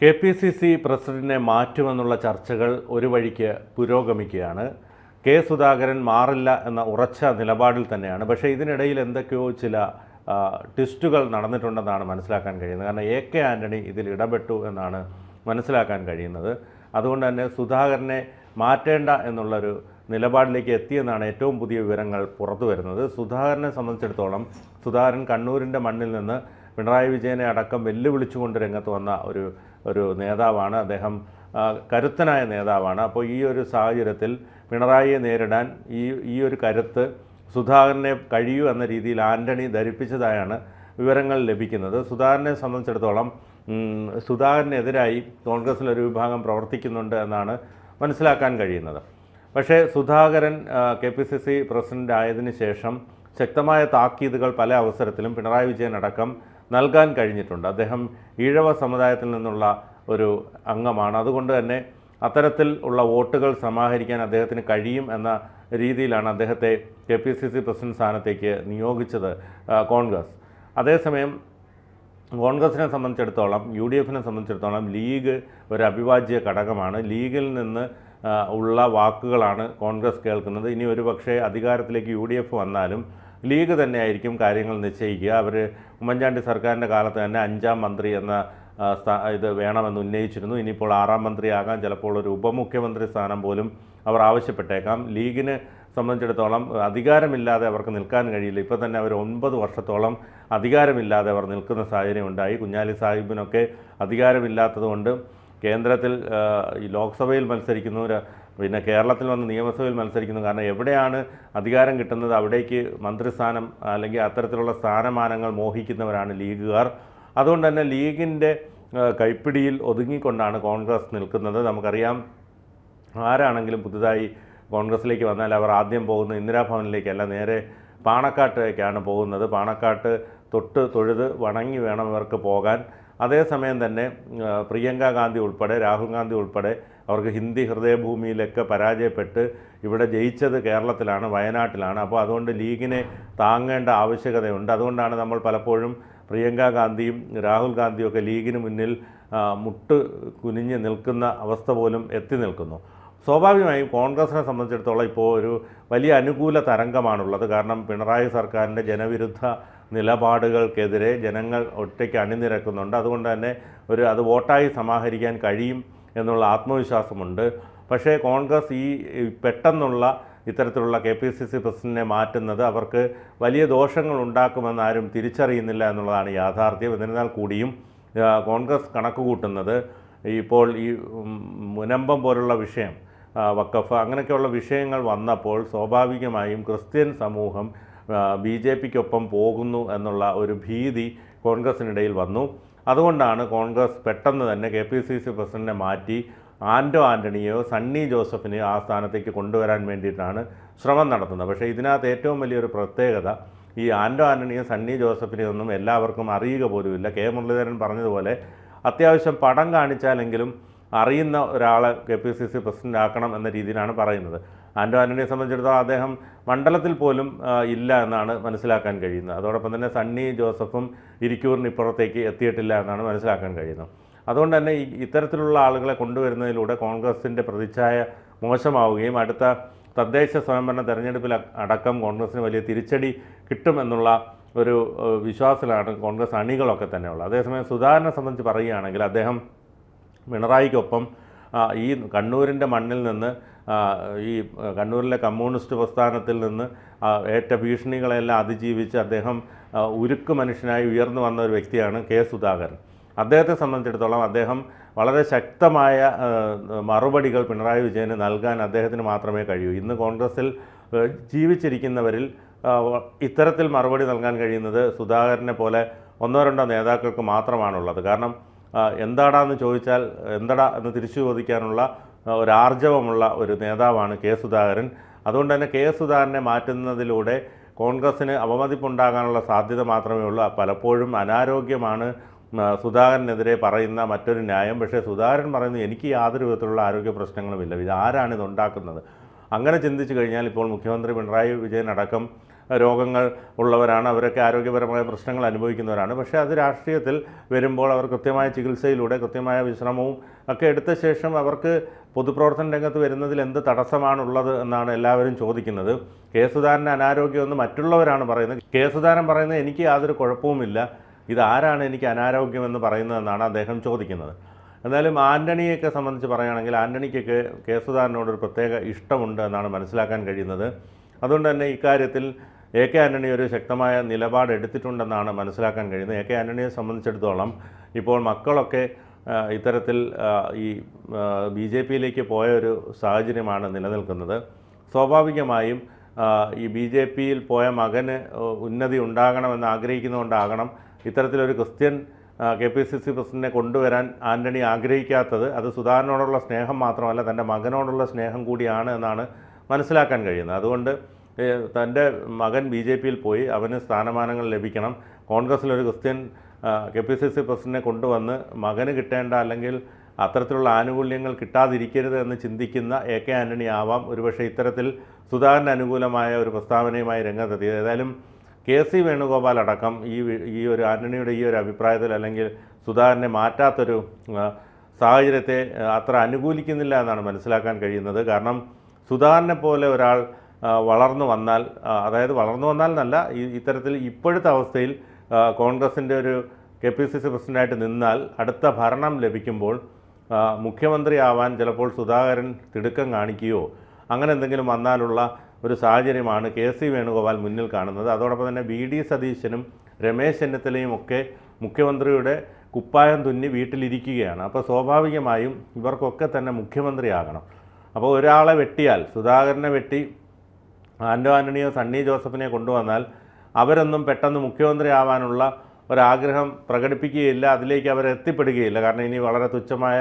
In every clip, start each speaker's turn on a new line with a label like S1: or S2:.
S1: K P C C പ്രസിഡന്റിനെ മാറ്റുമെന്നുള്ള ചർച്ചകൾ ഒരു വഴിക്ക് പുരോഗമിക്കുകയാണ്. കെ സുധാകരൻ മാറില്ല എന്ന ഉറച്ച നിലപാടിൽ തന്നെയാണ്. പക്ഷേ ഇതിനിടയിൽ എന്തൊക്കെയോ ചില ട്വിസ്റ്റുകൾ നടന്നിട്ടുണ്ടെന്നാണ് മനസ്സിലാക്കാൻ കഴിയുന്നത്. കാരണം എ കെ ആന്റണി ഇതിൽ ഇടപെട്ടു എന്നാണ് മനസ്സിലാക്കാൻ കഴിയുന്നത്. അതുകൊണ്ട് തന്നെ സുധാകരനെ മാറ്റേണ്ട എന്നുള്ളൊരു നിലപാടിലേക്ക് എത്തിയെന്നാണ് ഏറ്റവും പുതിയ വിവരങ്ങൾ പുറത്തു വരുന്നത്. സുധാകരനെ സംബന്ധിച്ചിടത്തോളം സുധാകരൻ കണ്ണൂരിന്റെ മണ്ണിൽ നിന്ന് പിണറായി വിജയനെ അടക്കം വെല്ലുവിളിച്ചുകൊണ്ട് രംഗത്ത് വന്ന ഒരു ഒരു നേതാവാണ്. അദ്ദേഹം കരുത്തനായ നേതാവാണ്. അപ്പോൾ ഈ ഒരു സാഹചര്യത്തിൽ പിണറായിയെ നേരിടാൻ ഈ ഈ ഒരു കരുത്ത് സുധാകരനെ കഴിയൂ എന്ന രീതിയിൽ ആന്റണി ധരിപ്പിച്ചതായാണ് വിവരങ്ങൾ ലഭിക്കുന്നത്. സുധാകരനെ സംബന്ധിച്ചിടത്തോളം സുധാകരനെതിരായി കോൺഗ്രസിലൊരു വിഭാഗം പ്രവർത്തിക്കുന്നുണ്ട് എന്നാണ് മനസ്സിലാക്കാൻ കഴിയുന്നത്. പക്ഷേ Sudhakaran K P C C president ആയതിനു ശേഷം ശക്തമായ താക്കീതുകൾ പല അവസരത്തിലും പിണറായി വിജയൻ അടക്കം നൽകാൻ കഴിഞ്ഞിട്ടുണ്ട്. അദ്ദേഹം ഈഴവ സമുദായത്തിൽ നിന്നുള്ള ഒരു അംഗമാണ്. അതുകൊണ്ട് തന്നെ അത്തരത്തിൽ ഉള്ള വോട്ടുകൾ സമാഹരിക്കാൻ അദ്ദേഹത്തിന് കഴിയും എന്ന രീതിയിലാണ് അദ്ദേഹത്തെ K P C C president സ്ഥാനത്തേക്ക് നിയോഗിച്ചത് കോൺഗ്രസ്. അതേസമയം കോൺഗ്രസിനെ സംബന്ധിച്ചിടത്തോളം യു ഡി എഫിനെ സംബന്ധിച്ചിടത്തോളം ലീഗ് ഒരു അവിഭാജ്യ ഘടകമാണ്. ലീഗിൽ നിന്ന് ഉള്ള വാക്കുകളാണ് കോൺഗ്രസ് കേൾക്കുന്നത്. ഇനി ഒരു പക്ഷേ അധികാരത്തിലേക്ക് യു ഡി എഫ് വന്നാലും ലീഗ് തന്നെയായിരിക്കും കാര്യങ്ങൾ നിശ്ചയിക്കുക. അവർ ഉമ്മൻചാണ്ടി സർക്കാരിന്റെ കാലത്ത് തന്നെ അഞ്ചാം മന്ത്രി എന്ന ഇത് വേണമെന്ന് ഉന്നയിച്ചിരുന്നു. ഇനിയിപ്പോൾ ആറാം മന്ത്രിയാകാൻ ചിലപ്പോൾ ഒരു ഉപമുഖ്യമന്ത്രി സ്ഥാനം പോലും അവർ ആവശ്യപ്പെട്ടേക്കാം. ലീഗിന് സംബന്ധിച്ചിടത്തോളം അധികാരമില്ലാതെ അവർക്ക് നിൽക്കാൻ കഴിയില്ല. ഇപ്പോൾ തന്നെ അവർ ഒൻപത് വർഷത്തോളം അധികാരമില്ലാതെ അവർ നിൽക്കുന്ന സാഹചര്യം ഉണ്ടായി. കുഞ്ഞാലി സാഹിബിനൊക്കെ അധികാരമില്ലാത്തതുകൊണ്ട് കേന്ദ്രത്തിൽ ഈ ലോക്സഭയിൽ മത്സരിക്കുന്നവർ പിന്നെ കേരളത്തിൽ വന്ന് നിയമസഭയിൽ മത്സരിക്കുന്നു. കാരണം എവിടെയാണ് അധികാരം കിട്ടുന്നത്? അവിടേക്ക് മന്ത്രിസ്ഥാനം അല്ലെങ്കിൽ അത്തരത്തിലുള്ള സ്ഥാനമാനങ്ങൾ മോഹിക്കുന്നവരാണ് ലീഗുകാർ. അതുകൊണ്ട് തന്നെ ലീഗിന്റെ കൈപ്പിടിയിൽ ഒതുങ്ങിക്കൊണ്ടാണ് കോൺഗ്രസ് നിൽക്കുന്നത്. നമുക്കറിയാം ആരാണെങ്കിലും പുതുതായി കോൺഗ്രസ്സിലേക്ക് വന്നാൽ അവർ ആദ്യം പോകുന്ന ഇന്ദിരാഭവനിലേക്കല്ല നേരെ പാണക്കാട്ടേക്കാണ് പോകുന്നത്. പാണക്കാട്ട് തൊട്ട് തൊഴുത് വണങ്ങി വേണം ഇവർക്ക് പോകാൻ. അതേസമയം തന്നെ പ്രിയങ്ക ഗാന്ധി ഉൾപ്പെടെ രാഹുൽ ഗാന്ധി ഉൾപ്പെടെ അവർക്ക് ഹിന്ദി ഹൃദയഭൂമിയിലൊക്കെ പരാജയപ്പെട്ട് ഇവിടെ ജയിച്ചത് കേരളത്തിലാണ് വയനാട്ടിലാണ്. അപ്പോൾ അതുകൊണ്ട് ലീഗിനെ താങ്ങേണ്ട ആവശ്യകതയുണ്ട്. അതുകൊണ്ടാണ് നമ്മൾ പലപ്പോഴും പ്രിയങ്ക ഗാന്ധിയും രാഹുൽ ഗാന്ധിയും ഒക്കെ ലീഗിന് മുന്നിൽ മുട്ട് കുനിഞ്ഞ് നിൽക്കുന്ന അവസ്ഥ പോലും എത്തി നിൽക്കുന്നു. സ്വാഭാവികമായും കോൺഗ്രസിനെ സംബന്ധിച്ചിടത്തോളം ഇപ്പോൾ ഒരു വലിയ അനുകൂല തരംഗമാണുള്ളത്. കാരണം പിണറായി സർക്കാരിന്റെ ജനവിരുദ്ധ നിലപാടുകൾക്കെതിരെ ജനങ്ങൾ ഒറ്റയ്ക്ക് അണിനിരക്കുന്നുണ്ട്. അതുകൊണ്ട് തന്നെ ഒരു അത് വോട്ടായി സമാഹരിക്കാൻ കഴിയും. എന്നുള്ള ആത്മവിശ്വാസമുണ്ട്. പക്ഷേ കോൺഗ്രസ് ഈ പെട്ടെന്നുള്ള ഇത്തരത്തിലുള്ള കെ പി സി സി പ്രസിഡന്റിനെ മാറ്റുന്നത് അവർക്ക് വലിയ ദോഷങ്ങൾ ഉണ്ടാക്കുമെന്നാരും തിരിച്ചറിയുന്നില്ല എന്നുള്ളതാണ് യാഥാർത്ഥ്യം. എന്നിരുന്നാൽ കൂടിയും കോൺഗ്രസ് കണക്ക് കൂട്ടുന്നത് ഇപ്പോൾ ഈ മുനമ്പം പോലുള്ള വിഷയം വക്കഫ് അങ്ങനെയൊക്കെയുള്ള വിഷയങ്ങൾ വന്നപ്പോൾ സ്വാഭാവികമായും ക്രിസ്ത്യൻ സമൂഹം ബി ജെ പിക്കൊപ്പം പോകുന്നു എന്നുള്ള ഒരു ഭീതി കോൺഗ്രസിനിടയിൽ വന്നു. അതുകൊണ്ടാണ് കോൺഗ്രസ് പെട്ടെന്ന് തന്നെ കെ പി സി സി പ്രസിഡന്റിനെ മാറ്റി ആൻഡോ ആന്റണിയോ സണ്ണി ജോസഫിനെയോ ആ സ്ഥാനത്തേക്ക് കൊണ്ടുവരാൻ വേണ്ടിയിട്ടാണ് ശ്രമം നടത്തുന്നത്. പക്ഷേ ഇതിനകത്ത് ഏറ്റവും വലിയൊരു പ്രത്യേകത ഈ ആൻഡോ ആന്റണിയും സണ്ണി ജോസഫിനെയോ ഒന്നും എല്ലാവർക്കും അറിയുക പോലുമില്ല. കെ മുരളീധരൻ പറഞ്ഞതുപോലെ അത്യാവശ്യം പടം കാണിച്ചാലെങ്കിലും അറിയുന്ന ഒരാളെ K P C C president ആക്കണം എന്ന രീതിയിലാണ് പറയുന്നത്. ആൻഡോ ആന്റണിയെ സംബന്ധിച്ചിടത്തോളം അദ്ദേഹം മണ്ഡലത്തിൽ പോലും ഇല്ല എന്നാണ് മനസ്സിലാക്കാൻ കഴിയുന്നത്. അതോടൊപ്പം തന്നെ സണ്ണി ജോസഫും ഇരിക്കൂറിന് ഇപ്പുറത്തേക്ക് എത്തിയിട്ടില്ല എന്നാണ് മനസ്സിലാക്കാൻ കഴിയുന്നത്. അതുകൊണ്ട് തന്നെ ഇത്തരത്തിലുള്ള ആളുകളെ കൊണ്ടുവരുന്നതിലൂടെ കോൺഗ്രസിന്റെ പ്രതിച്ഛായ മോശമാവുകയും അടുത്ത തദ്ദേശ സ്വയംഭരണ തെരഞ്ഞെടുപ്പിൽ അടക്കം കോൺഗ്രസിന് വലിയ തിരിച്ചടി കിട്ടുമെന്നുള്ള ഒരു വിശ്വാസത്തിലാണ് കോൺഗ്രസ് അണികളൊക്കെ തന്നെയുള്ളത്. അതേസമയം സുധാകരനെ സംബന്ധിച്ച് പറയുകയാണെങ്കിൽ അദ്ദേഹം പിണറായിക്കൊപ്പം ഈ കണ്ണൂരിന്റെ മണ്ണിൽ നിന്ന് ഈ കണ്ണൂരിലെ കമ്മ്യൂണിസ്റ്റ് പ്രസ്ഥാനത്തിൽ നിന്ന് ഏറ്റ ഭീഷണികളെല്ലാം അതിജീവിച്ച് അദ്ദേഹം ഉരുക്ക് മനുഷ്യനായി ഉയർന്നു വന്ന ഒരു വ്യക്തിയാണ് കെ സുധാകരൻ. അദ്ദേഹത്തെ സംബന്ധിച്ചിടത്തോളം അദ്ദേഹം വളരെ ശക്തമായ മറുപടികൾ പിണറായി വിജയന് നൽകാൻ അദ്ദേഹത്തിന് മാത്രമേ കഴിയൂ. ഇന്ന് കോൺഗ്രസിൽ ജീവിച്ചിരിക്കുന്നവരിൽ ഇത്തരത്തിൽ മറുപടി നൽകാൻ കഴിയുന്നത് സുധാകരനെ പോലെ ഒന്നോ രണ്ടോ നേതാക്കൾക്ക് മാത്രമാണുള്ളത്. കാരണം എന്താടാന്ന് ചോദിച്ചാൽ എന്തടാ എന്ന് തിരിച്ചു ചോദിക്കാനുള്ള ഒരു ആർജവമുള്ള ഒരു നേതാവാണ് കെ സുധാകരൻ. അതുകൊണ്ട് തന്നെ കെ സുധാകരനെ മാറ്റുന്നതിലൂടെ കോൺഗ്രസ്സിന് അവമതിപ്പുണ്ടാകാനുള്ള സാധ്യത മാത്രമേ ഉള്ളൂ. പലപ്പോഴും അനാരോഗ്യമാണ് സുധാകരനെതിരെ പറയുന്ന മറ്റൊരു ന്യായം. പക്ഷേ സുധാകരൻ പറയുന്നു എനിക്ക് യാതൊരു വിധത്തിലുള്ള ആരോഗ്യ പ്രശ്നങ്ങളുമില്ല ഇത് ആരാണ് ഇത് ഉണ്ടാക്കുന്നത്? അങ്ങനെ ചിന്തിച്ചു കഴിഞ്ഞാൽ ഇപ്പോൾ മുഖ്യമന്ത്രി പിണറായി വിജയൻ അടക്കം രോഗങ്ങൾ ഉള്ളവരാണ് അവരൊക്കെ ആരോഗ്യപരമായ പ്രശ്നങ്ങൾ അനുഭവിക്കുന്നവരാണ്. പക്ഷേ അത് രാഷ്ട്രീയത്തിൽ വരുമ്പോൾ അവർ കൃത്യമായ ചികിത്സയിലൂടെ കൃത്യമായ വിശ്രമവും ഒക്കെ എടുത്ത ശേഷം അവർക്ക് പൊതുപ്രവർത്തന രംഗത്ത് വരുന്നതിൽ എന്ത് തടസ്സമാണുള്ളത് എന്നാണ് എല്ലാവരും ചോദിക്കുന്നത്. കെ സുധാരന്റെ അനാരോഗ്യമെന്ന് മറ്റുള്ളവരാണ് പറയുന്നത്. കെ സുധാരൻ പറയുന്നത് എനിക്ക് യാതൊരു കുഴപ്പവുമില്ല. ഇതാരാണ് എനിക്ക് അനാരോഗ്യമെന്ന് പറയുന്നതെന്നാണ് അദ്ദേഹം ചോദിക്കുന്നത്. എന്നാലും ആന്റണിയൊക്കെ സംബന്ധിച്ച് പറയുകയാണെങ്കിൽ ആന്റണിക്കൊക്കെ കെ സുധാരനോടൊരു പ്രത്യേക ഇഷ്ടമുണ്ട് എന്നാണ് മനസ്സിലാക്കാൻ കഴിയുന്നത്. അതുകൊണ്ട് തന്നെ ഇക്കാര്യത്തിൽ എ കെ ആന്റണി ഒരു ശക്തമായ നിലപാട് എടുത്തിട്ടുണ്ടെന്നാണ് മനസ്സിലാക്കാൻ കഴിയുന്നത്. എ കെ ആന്റണിയെ സംബന്ധിച്ചിടത്തോളം ഇപ്പോൾ മക്കളൊക്കെ ഇത്തരത്തിൽ ഈ ബി ജെ പിയിലേക്ക് പോയ ഒരു സാഹചര്യമാണ് നിലനിൽക്കുന്നത്. സ്വാഭാവികമായും ഈ ബി ജെ പിയിൽ പോയ മകന് ഉന്നതി ഉണ്ടാകണമെന്ന് ആഗ്രഹിക്കുന്നതുകൊണ്ടാകണം ഇത്തരത്തിലൊരു Christian K P C C പ്രസിഡന്റിനെ കൊണ്ടുവരാൻ ആന്റണി ആഗ്രഹിക്കാത്തത്. അത് സുധാകരനോടുള്ള സ്നേഹം മാത്രമല്ല തന്റെ മകനോടുള്ള സ്നേഹം കൂടിയാണ് എന്നാണ് മനസ്സിലാക്കാൻ കഴിയുന്നത്. അതുകൊണ്ട് തന്റെ മകൻ ബി ജെ പിയിൽ പോയി അവന് സ്ഥാനമാനങ്ങൾ ലഭിക്കണം. കോൺഗ്രസ്സിലൊരു Christian K P C C പ്രസിഡന്റിനെ കൊണ്ടുവന്ന് മകന് കിട്ടേണ്ട അല്ലെങ്കിൽ അത്തരത്തിലുള്ള ആനുകൂല്യങ്ങൾ കിട്ടാതിരിക്കരുത് എന്ന് ചിന്തിക്കുന്ന എ കെ ആന്റണി ആവാം. ഒരുപക്ഷെ ഇത്തരത്തിൽ സുധാകരന് അനുകൂലമായ ഒരു പ്രസ്താവനയുമായി രംഗത്തെത്തിയത് ഏതായാലും കെ സി വേണുഗോപാൽ അടക്കം ഈ ഈ ഒരു ആന്റണിയുടെ ഈ ഒരു അഭിപ്രായത്തിൽ അല്ലെങ്കിൽ സുധാകരനെ മാറ്റാത്തൊരു സാഹചര്യത്തെ അത്ര അനുകൂലിക്കുന്നില്ല എന്നാണ് മനസ്സിലാക്കാൻ കഴിയുന്നത്. കാരണം സുധാകരനെ പോലെ ഒരാൾ വളർന്നു വന്നാൽ അതായത് വളർന്നു വന്നാൽ എന്നല്ല ഇത്തരത്തിൽ ഇപ്പോഴത്തെ അവസ്ഥയിൽ കോൺഗ്രസിന്റെ ഒരു കെ പി സി സി പ്രസിഡന്റായിട്ട് നിന്നാൽ അടുത്ത ഭരണം ലഭിക്കുമ്പോൾ മുഖ്യമന്ത്രി മുഖ്യമന്ത്രിയാവാൻ ചിലപ്പോൾ സുധാകരൻ തിടുക്കം കാണിക്കുകയോ അങ്ങനെ എന്തെങ്കിലും വന്നാലുള്ള ഒരു സാഹചര്യമാണ് കെ സി വേണുഗോപാൽ മുന്നിൽ കാണുന്നത്. അതോടൊപ്പം തന്നെ വി ഡി സതീശനും രമേശ് ചെന്നിത്തലയും ഒക്കെ മുഖ്യമന്ത്രിയുടെ കുപ്പായം തുന്നി വീട്ടിലിരിക്കുകയാണ്. അപ്പോൾ സ്വാഭാവികമായും ഇവർക്കൊക്കെ തന്നെ മുഖ്യമന്ത്രിയാകണം. അപ്പോൾ ഒരാളെ വെട്ടിയാൽ സുധാകരനെ വെട്ടി ആൻഡോ ആന്റണിയോ സണ്ണി ജോസഫിനെ കൊണ്ടുവന്നാൽ അവരൊന്നും പെട്ടെന്ന് മുഖ്യമന്ത്രി ആവാനുള്ള ഒരാഗ്രഹം പ്രകടിപ്പിക്കുകയില്ല അതിലേക്ക് അവർ എത്തിപ്പെടുകയില്ല. കാരണം ഇനി വളരെ തുച്ഛമായ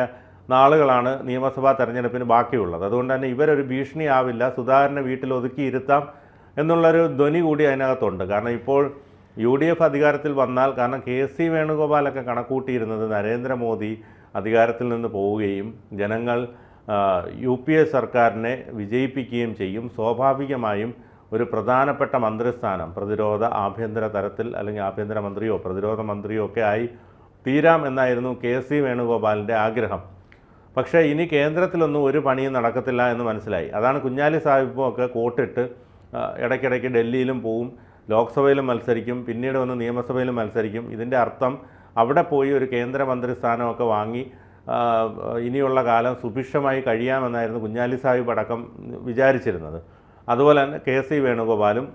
S1: നാളുകളാണ് നിയമസഭാ തെരഞ്ഞെടുപ്പിന് ബാക്കിയുള്ളത്. അതുകൊണ്ട് തന്നെ ഇവരൊരു ഭീഷണിയാവില്ല സുധാകരനെ വീട്ടിൽ ഒതുക്കിയിരുത്താം എന്നുള്ളൊരു ധ്വനി കൂടി അതിനകത്തുണ്ട്. കാരണം ഇപ്പോൾ യു ഡി എഫ് അധികാരത്തിൽ വന്നാൽ കാരണം കെ സി വേണുഗോപാലൊക്കെ കണക്കൂട്ടിയിരുന്നത് നരേന്ദ്രമോദി അധികാരത്തിൽ നിന്ന് പോവുകയും ജനങ്ങൾ യു പി എ സർക്കാരിനെ വിജയിപ്പിക്കുകയും ചെയ്യും. സ്വാഭാവികമായും ഒരു പ്രധാനപ്പെട്ട മന്ത്രിസ്ഥാനം പ്രതിരോധ ആഭ്യന്തര തരത്തിൽ അല്ലെങ്കിൽ ആഭ്യന്തരമന്ത്രിയോ പ്രതിരോധ മന്ത്രിയോ ഒക്കെ ആയി തീരാം എന്നായിരുന്നു കെ സി വേണുഗോപാലിന്റെ ആഗ്രഹം. പക്ഷേ ഇനി കേന്ദ്രത്തിലൊന്നും ഒരു പണിയും നടക്കത്തില്ല എന്ന് മനസ്സിലായി. അതാണ് കുഞ്ഞാലി സാഹിബും ഒക്കെ കോട്ടിട്ട് ഇടയ്ക്കിടയ്ക്ക് ഡൽഹിയിലും പോവും ലോക്സഭയിലും മത്സരിക്കും പിന്നീട് വന്ന് നിയമസഭയിലും മത്സരിക്കും. ഇതിന്റെ അർത്ഥം അവിടെ പോയി ഒരു കേന്ദ്രമന്ത്രി സ്ഥാനമൊക്കെ വാങ്ങി ഇനിയുള്ള കാലം സുഭിക്ഷമായി കഴിയാമെന്നായിരുന്നു കുഞ്ഞാലി സാഹിബ് അടക്കം വിചാരിച്ചിരുന്നത്. അതുപോലെ തന്നെ കെ സി വേണുഗോപാലും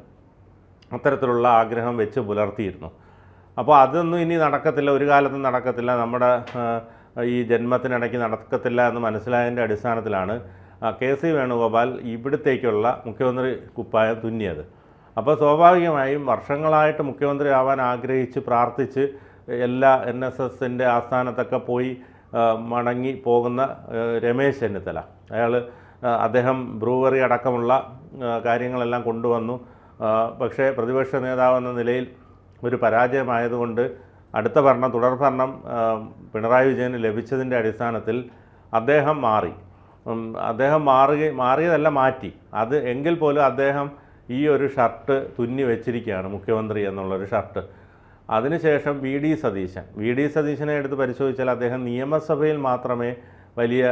S1: അത്തരത്തിലുള്ള ആഗ്രഹം വെച്ച് പുലർത്തിയിരുന്നു. അപ്പോൾ അതൊന്നും ഇനി നടക്കത്തില്ല ഒരു കാലത്തും നടക്കത്തില്ല. നമ്മുടെ ഈ ജന്മത്തിനിടയ്ക്ക് നടക്കത്തില്ല എന്ന് മനസ്സിലായതിന്റെ അടിസ്ഥാനത്തിലാണ് കെ സി വേണുഗോപാൽ ഇവിടത്തേക്കുള്ള മുഖ്യമന്ത്രി കുപ്പായം തുന്നിയത്. അപ്പോൾ സ്വാഭാവികമായും വർഷങ്ങളായിട്ട് മുഖ്യമന്ത്രി ആവാൻ ആഗ്രഹിച്ച് പ്രാർത്ഥിച്ച് എല്ലാ എൻ എസ് എസിന്റെ ആസ്ഥാനത്തൊക്കെ പോയി മടങ്ങി പോകുന്ന രമേശ് ചെന്നിത്തല. അയാൾ അദ്ദേഹം ബ്രൂവറി അടക്കമുള്ള കാര്യങ്ങളെല്ലാം കൊണ്ടുവന്നു. പക്ഷേ പ്രതിപക്ഷ നേതാവെന്ന നിലയിൽ ഒരു പരാജയമായതുകൊണ്ട് അടുത്ത ഭരണം തുടർ ഭരണം പിണറായി വിജയന് ലഭിച്ചതിന്റെ അടിസ്ഥാനത്തിൽ അദ്ദേഹം മാറി. അദ്ദേഹം മാറുക മാറിയതല്ല മാറ്റി. അത് എങ്കിൽ പോലും അദ്ദേഹം ഈ ഒരു ഷർട്ട് തുന്നി വെച്ചിരിക്കുകയാണ് മുഖ്യമന്ത്രി എന്നുള്ളൊരു ഷർട്ട്. അതിനുശേഷം V D Satheesan. V D സതീശനെ എടുത്ത് പരിശോധിച്ചാൽ അദ്ദേഹം നിയമസഭയിൽ മാത്രമേ വലിയ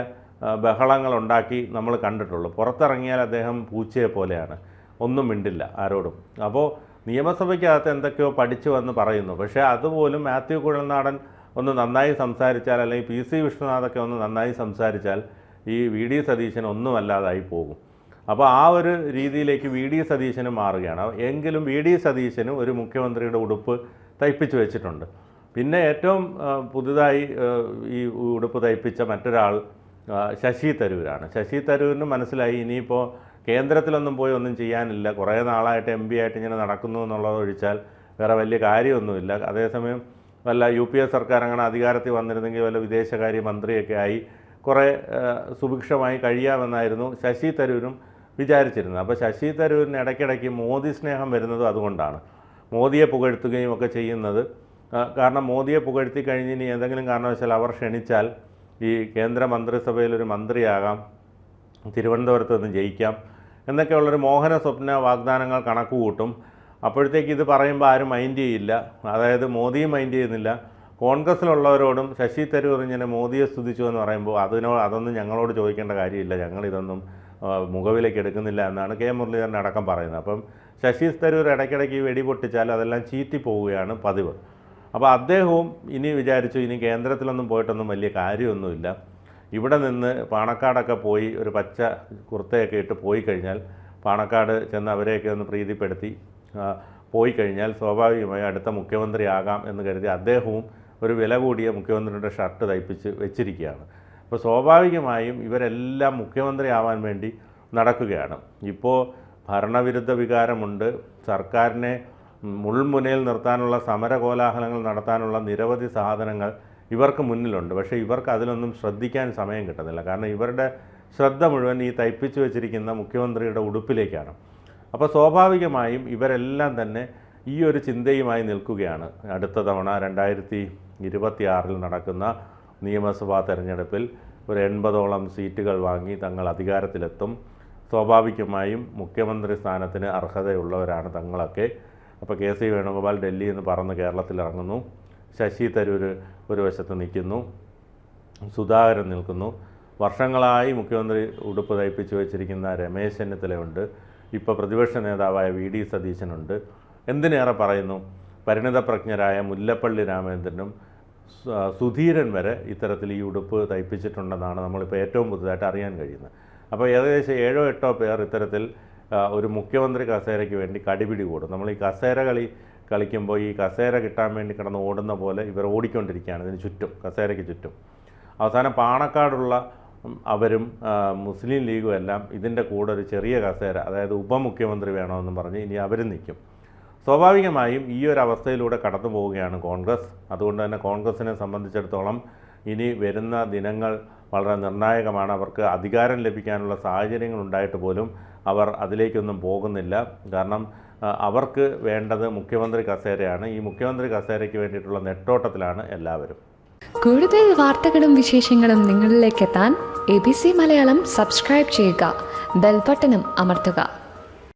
S1: ബഹളങ്ങൾ ഉണ്ടാക്കി നമ്മൾ കണ്ടിട്ടുള്ളൂ. പുറത്തിറങ്ങിയാൽ അദ്ദേഹം പൂച്ചയെ പോലെയാണ്. ഒന്നും മിണ്ടില്ല ആരോടും. അപ്പോൾ നിയമസഭയ്ക്കകത്ത് എന്തൊക്കെയോ പഠിച്ചു വന്ന് പറയുന്നു. പക്ഷേ അതുപോലും മാത്യു കുഴൽനാടൻ ഒന്ന് നന്നായി സംസാരിച്ചാൽ അല്ലെങ്കിൽ പി സി വിഷ്ണുനാഥൊക്കെ ഒന്ന് നന്നായി സംസാരിച്ചാൽ ഈ വി ഡി സതീശൻ ഒന്നുമല്ലാതായി പോകും. അപ്പോൾ ആ ഒരു രീതിയിലേക്ക് വി ഡി സതീശന് മാറുകയാണ്. എങ്കിലും വി ഡി സതീശനും ഒരു മുഖ്യമന്ത്രിയുടെ ഉടുപ്പ് തയ്പ്പിച്ച് വെച്ചിട്ടുണ്ട്. പിന്നെ ഏറ്റവും പുതുതായി ഈ ഉടുപ്പ് തയ്പ്പിച്ച മറ്റൊരാൾ ശശി തരൂരാണ്. ശശി തരൂരിന് മനസ്സിലായി ഇനിയിപ്പോൾ കേന്ദ്രത്തിലൊന്നും പോയി ഒന്നും ചെയ്യാനില്ല. കുറേ നാളായിട്ട് എം പി ആയിട്ട് ഇങ്ങനെ നടക്കുന്നു എന്നുള്ളത് ഒഴിച്ചാൽ വേറെ വലിയ കാര്യമൊന്നുമില്ല. അതേസമയം വല്ല യു പി എ സർക്കാർ അങ്ങനെ അധികാരത്തിൽ വന്നിരുന്നെങ്കിൽ വല്ല വിദേശകാര്യ മന്ത്രിയൊക്കെ ആയി കുറേ സുഭിക്ഷമായി കഴിയാമെന്നായിരുന്നു ശശി തരൂരും വിചാരിച്ചിരുന്നത്. അപ്പോൾ ശശി തരൂരിന് ഇടയ്ക്കിടയ്ക്ക് മോദി സ്നേഹം വരുന്നതും അതുകൊണ്ടാണ്. മോദിയെ പുകഴ്ത്തുകയും ഒക്കെ ചെയ്യുന്നത്. കാരണം മോദിയെ പുകഴ്ത്തി കഴിഞ്ഞ് ഇനി ഏതെങ്കിലും കാരണവശാൽ അവർ ക്ഷണിച്ചാൽ ഈ കേന്ദ്ര മന്ത്രിസഭയിൽ ഒരു മന്ത്രിയാകാം തിരുവനന്തപുരത്ത് നിന്ന് ജയിക്കാം എന്നൊക്കെയുള്ളൊരു മോഹന സ്വപ്ന വാഗ്ദാനങ്ങൾ കണക്ക് കൂട്ടും. അപ്പോഴത്തേക്ക് ഇത് പറയുമ്പോൾ ആരും മൈൻഡ് ചെയ്യില്ല. അതായത് മോദിയും മൈൻഡ് ചെയ്യുന്നില്ല. കോൺഗ്രസ്സിലുള്ളവരോടും ശശി തരൂർ ഇങ്ങനെ മോദിയെ സ്തുതിച്ചു എന്ന് പറയുമ്പോൾ അതിനോ അതൊന്നും ഞങ്ങളോട് ചോദിക്കേണ്ട കാര്യമില്ല. ഞങ്ങളിതൊന്നും മുഖവിലേക്ക് എടുക്കുന്നില്ല എന്നാണ് കെ. മുരളീധരൻ അടക്കം പറയുന്നത്. അപ്പം ശശി തരൂർ ഇടയ്ക്കിടയ്ക്ക് വെടി പൊട്ടിച്ചാൽ അതെല്ലാം ചീറ്റി പോവുകയാണ് പതിവ്. അപ്പോൾ അദ്ദേഹവും ഇനി വിചാരിച്ചു ഇനി കേന്ദ്രത്തിലൊന്നും പോയിട്ടൊന്നും വലിയ കാര്യമൊന്നുമില്ല. ഇവിടെ നിന്ന് പാണക്കാടൊക്കെ പോയി ഒരു പച്ച കുർത്തയൊക്കെ ഇട്ട് പോയി കഴിഞ്ഞാൽ പാണക്കാട് ചെന്ന് അവരെയൊക്കെ ഒന്ന് പ്രീതിപ്പെടുത്തി പോയി കഴിഞ്ഞാൽ സ്വാഭാവികമായി അടുത്ത മുഖ്യമന്ത്രിയാകാം എന്ന് കരുതി അദ്ദേഹവും ഒരു വില കൂടിയ മുഖ്യമന്ത്രിയുടെ ഷർട്ട് തയ്പ്പിച്ച് വെച്ചിരിക്കുകയാണ്. അപ്പോൾ സ്വാഭാവികമായും ഇവരെല്ലാം മുഖ്യമന്ത്രിയാവാൻ വേണ്ടി നടക്കുകയാണ്. ഇപ്പോൾ ഭരണവിരുദ്ധ വികാരമുണ്ട്. സർക്കാരിനെ മുൾമുനയിൽ നിർത്താനുള്ള സമര കോലാഹലങ്ങൾ നടത്താനുള്ള നിരവധി സാധനങ്ങൾ ഇവർക്ക് മുന്നിലുണ്ട്. പക്ഷേ ഇവർക്ക് അതിലൊന്നും ശ്രദ്ധിക്കാൻ സമയം കിട്ടുന്നില്ല. കാരണം ഇവരുടെ ശ്രദ്ധ മുഴുവൻ ഈ തയ്പ്പിച്ചു വെച്ചിരിക്കുന്ന മുഖ്യമന്ത്രിയുടെ ഉടുപ്പിലേക്കാണ്. അപ്പോൾ സ്വാഭാവികമായും ഇവരെല്ലാം തന്നെ ഈ ഒരു ചിന്തയുമായി നിൽക്കുകയാണ്. അടുത്ത തവണ രണ്ടായിരത്തി നടക്കുന്ന നിയമസഭാ തെരഞ്ഞെടുപ്പിൽ ഒരു എൺപതോളം സീറ്റുകൾ വാങ്ങി തങ്ങൾ അധികാരത്തിലെത്തും. സ്വാഭാവികമായും മുഖ്യമന്ത്രി സ്ഥാനത്തിന് അർഹതയുള്ളവരാണ് തങ്ങളൊക്കെ. അപ്പോൾ കെ സി വേണുഗോപാൽ ഡൽഹിയിൽ നിന്ന് പറന്ന് കേരളത്തിലിറങ്ങുന്നു ശശി തരൂർ ഒരു വശത്ത് നിൽക്കുന്നു. സുധാകരൻ നിൽക്കുന്നു. വർഷങ്ങളായി മുഖ്യമന്ത്രി ഉടുപ്പ് തയ്പ്പിച്ചു വെച്ചിരിക്കുന്ന രമേശ് ചെന്നിത്തലയുണ്ട്. ഇപ്പോൾ പ്രതിപക്ഷ നേതാവായ വി ഡി സതീശനുണ്ട്. എന്തിനേറെ പറയുന്നു? പരിണിതപ്രജ്ഞരായ മുല്ലപ്പള്ളി രാമചന്ദ്രനും സുധീരൻ വരെ ഇത്തരത്തിൽ ഈ ഉടുപ്പ് തയ്പ്പിച്ചിട്ടുണ്ടെന്നാണ് നമ്മളിപ്പോൾ ഏറ്റവും പുതുതായിട്ട് അറിയാൻ കഴിയുന്നത്. അപ്പോൾ ഏകദേശം ഏഴോ എട്ടോ പേർ ഇത്തരത്തിൽ ഒരു മുഖ്യമന്ത്രി കസേരയ്ക്ക് വേണ്ടി കടിപിടി കൂടും. നമ്മൾ ഈ കസേര കളി കളിക്കുമ്പോൾ ഈ കസേര കിട്ടാൻ വേണ്ടി കിടന്ന് ഓടുന്ന പോലെ ഇവർ ഓടിക്കൊണ്ടിരിക്കുകയാണ് ഇതിന് ചുറ്റും കസേരയ്ക്ക് ചുറ്റും. അവസാനം പാണക്കാടുള്ള അവരും മുസ്ലിം ലീഗും എല്ലാം ഇതിന്റെ കൂടെ ഒരു ചെറിയ കസേര അതായത് ഉപമുഖ്യമന്ത്രി വേണമെന്നും പറഞ്ഞ് ഇനി അവരും നിൽക്കും. സ്വാഭാവികമായും ഈ ഒരു അവസ്ഥയിലൂടെ കടന്നു പോവുകയാണ് കോൺഗ്രസ്. അതുകൊണ്ട് തന്നെ കോൺഗ്രസിനെ സംബന്ധിച്ചിടത്തോളം ഇനി വരുന്ന ദിനങ്ങൾ വളരെ നിർണായകമാണ്. അവർക്ക് അധികാരം ലഭിക്കാനുള്ള സാഹചര്യങ്ങൾ ഉണ്ടായിട്ട് പോലും അവർ അതിലേക്കൊന്നും പോകുന്നില്ല. കാരണം അവർക്ക് വേണ്ടത് മുഖ്യമന്ത്രി കസേരയാണ്. ഈ മുഖ്യമന്ത്രി കസേരയ്ക്ക് വേണ്ടിയിട്ടുള്ള നെട്ടോട്ടത്തിലാണ് എല്ലാവരും.
S2: കൂടുതൽ വാർത്തകളും വിശേഷങ്ങളും നിങ്ങളിലേക്ക് എത്താൻ A B C Malayalam subscribe ചെയ്യുക. ബെൽബട്ടനും അമർത്തുക.